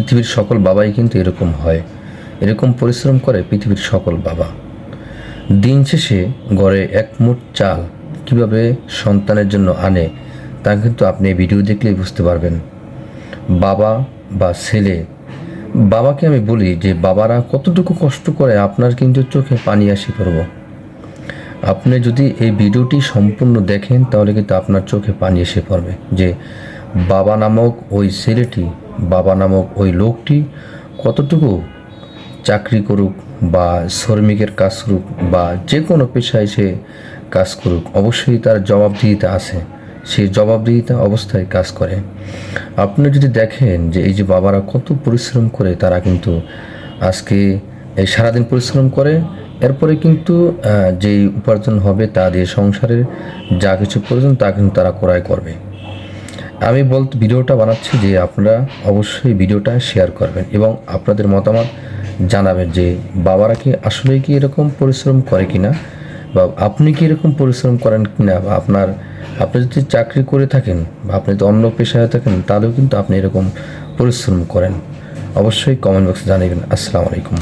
পৃথিবীর সকল বাবাই কিন্তু এরকম হয়, এরকম পরিশ্রম করে পৃথিবীর সকল বাবা। দিন শেষে গড়ে এক মুঠ চাল কীভাবে সন্তানের জন্য আনে, তা কিন্তু আপনি এই ভিডিও দেখলেই বুঝতে পারবেন। বাবা বা ছেলে, বাবাকে আমি বলি যে বাবারা কতটুকু কষ্ট করে আপনার কিন্তু চোখে পানি আসি পড়ব। আপনি যদি এই ভিডিওটি সম্পূর্ণ দেখেন, তাহলে কিন্তু আপনার চোখে পানি এসে পড়বে যে বাবা নামক ওই ছেলেটি বাবা নামক ওই লোকটি কতটুকু চাকরি করুক বা শ্রমিকের কাজ করুক বা যে কোনো পেশায় সে কাজ করুক, অবশ্যই তার জবাবদিহিতা আছে। সেই জবাবদিহিতা অবস্থায় কাজ করে। আপনি যদি দেখেন যে এই যে বাবারা কত পরিশ্রম করে, তারা কিন্তু আজকে এই সারাদিন পরিশ্রম করে, এরপরে কিন্তু যেই উপার্জন হবে তা দিয়ে সংসারের যা কিছু প্রয়োজন তা কিন্তু তারা ক্রয় করবে। আমি বলতে ভিডিওটা বানাচ্ছি যে আপনারা অবশ্যই ভিডিওটা শেয়ার করবেন এবং আপনাদের মতামত জানাবেন যে বাবারা কি আসলেই কি এরকম পরিশ্রম করে কি না বা আপনি কি এরকম পরিশ্রম করেন কি না বা আপনার, আপনি যদি চাকরি করে থাকেন বা আপনি যদি অন্য পেশায় থাকেন, তাহলেও কিন্তু আপনি এরকম পরিশ্রম করেন। অবশ্যই কমেন্ট বক্সে জানাবেন। আসসালামু আলাইকুম।